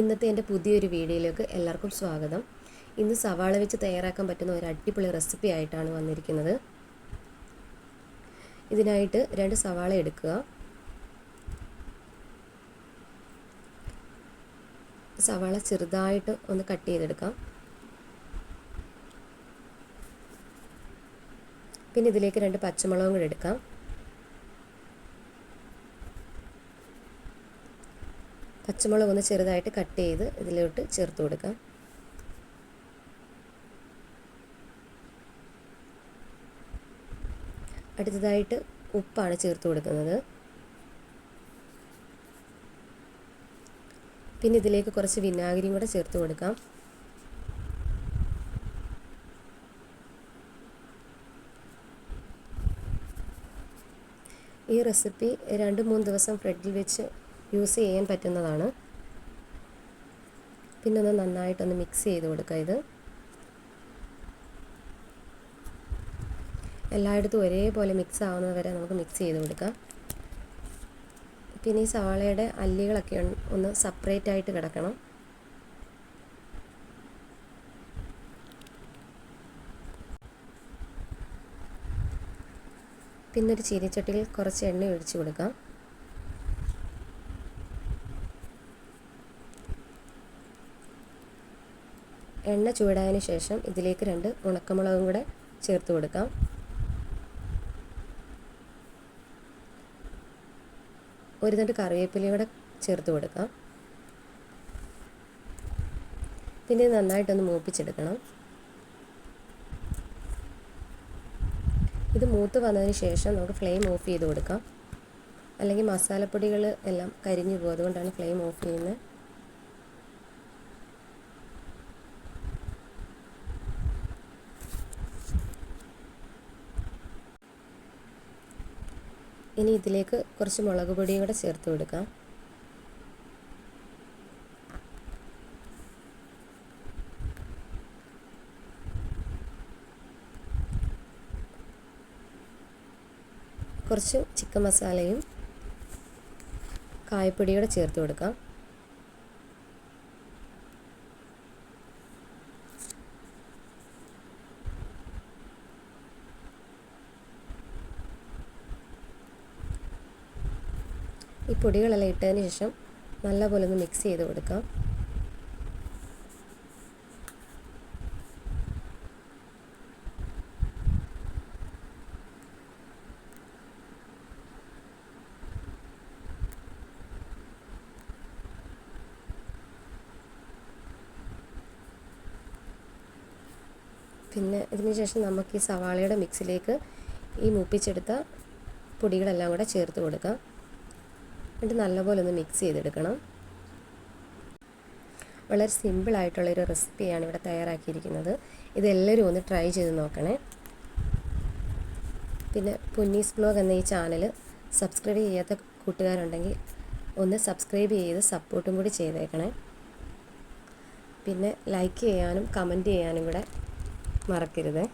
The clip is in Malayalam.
ഇന്നത്തെ എന്റെ പുതിയൊരു വീഡിയോയിലേക്ക് എല്ലാവർക്കും സ്വാഗതം. ഇന്ന് സവാള വെച്ച് തയ്യാറാക്കാൻ പറ്റുന്ന ഒരു അടിപൊളി റെസിപ്പി ആയിട്ടാണ് വന്നിരിക്കുന്നത്. ഇതിനായിട്ട് രണ്ട് സവാള എടുക്കുക. സവാള ചെറുതായിട്ട് ഒന്ന് കട്ട് ചെയ്തെടുക്കാം. പിന്നെ ഇതിലേക്ക് രണ്ട് പച്ചമുളകും കൂടെ എടുക്കാം. പച്ചമുളക് ഒന്ന് ചെറുതായിട്ട് കട്ട് ചെയ്ത് ഇതിലോട്ട് ചേർത്ത് കൊടുക്കാം. അടുത്തതായിട്ട് ഉപ്പാണ് ചേർത്ത് കൊടുക്കുന്നത്. പിന്നെ ഇതിലേക്ക് കുറച്ച് വിനാഗിരിയും കൂടെ ചേർത്ത് കൊടുക്കാം. ഈ റെസിപ്പി രണ്ട് മൂന്ന് ദിവസം ഫ്രിഡ്ജിൽ വെച്ച് യൂസ് ചെയ്യാൻ പറ്റുന്നതാണ്. പിന്നെ ഒന്ന് നന്നായിട്ടൊന്ന് മിക്സ് ചെയ്ത് കൊടുക്കുക ഇത്. എല്ലായിടത്തും ഒരേപോലെ മിക്സ് ആവുന്നത് വരെ നമുക്ക് മിക്സ് ചെയ്ത് കൊടുക്കാം. പിന്നെ ഈ സവാളയുടെ അല്ലികളൊക്കെ ഒന്ന് സെപ്പറേറ്റ് ആയിട്ട് കിടക്കണം. പിന്നെ ഒരു ചീനിച്ചട്ടിയിൽ കുറച്ച് എണ്ണ ഒഴിച്ചു കൊടുക്കാം. എണ്ണ ചൂടായതിന് ശേഷം ഇതിലേക്ക് രണ്ട് ഉണക്കമുളകും കൂടെ ചേർത്ത് കൊടുക്കാം. ഒരു തണ്ട് കറിവേപ്പിലയും കൂടെ ചേർത്ത് കൊടുക്കാം. പിന്നെ നന്നായിട്ടൊന്ന് മൂപ്പിച്ചെടുക്കണം. ഇത് മൂത്ത് വന്നതിന് ശേഷം നമുക്ക് ഫ്ലെയിം ഓഫ് ചെയ്ത് കൊടുക്കാം. അല്ലെങ്കിൽ മസാലപ്പൊടികൾ എല്ലാം കരിഞ്ഞു പോകും അതുകൊണ്ടാണ് ഫ്ലെയിം ഓഫ് ചെയ്യുന്നത്. ഇനി ഇതിലേക്ക് കുറച്ച് മുളക് പൊടിയും കൂടെ ചേർത്ത് കൊടുക്കാം. കുറച്ച് ചിക്കൻ മസാലയും കായപ്പൊടിയും ചേർത്ത് കൊടുക്കാം. ഈ പൊടികളെല്ലാം ഇട്ടതിന് ശേഷം നല്ലപോലെ ഒന്ന് മിക്സ് ചെയ്ത് കൊടുക്കാം. പിന്നെ ഇതിന് ശേഷം നമുക്ക് ഈ സവാളയുടെ മിക്സിലേക്ക് ഈ മൂപ്പിച്ചെടുത്ത പൊടികളെല്ലാം കൂടെ ചേർത്ത് കൊടുക്കാം. എന്നിട്ട് നല്ലപോലെ ഒന്ന് മിക്സ് ചെയ്തെടുക്കണം. വളരെ സിമ്പിളായിട്ടുള്ളൊരു റെസിപ്പിയാണ് ഇവിടെ തയ്യാറാക്കിയിരിക്കുന്നത്. ഇതെല്ലാവരും ഒന്ന് ട്രൈ ചെയ്ത് നോക്കണേ. പിന്നെ പുന്നീസ് ബ്ലോഗ് എന്ന ഈ ചാനൽ സബ്സ്ക്രൈബ് ചെയ്യാത്ത കൂട്ടുകാരുണ്ടെങ്കിൽ ഒന്ന് സബ്സ്ക്രൈബ് ചെയ്ത് സപ്പോർട്ടും കൂടി ചെയ്തേക്കണേ. പിന്നെ ലൈക്ക് ചെയ്യാനും കമന്റ് ചെയ്യാനും കൂടെ മറക്കരുത്.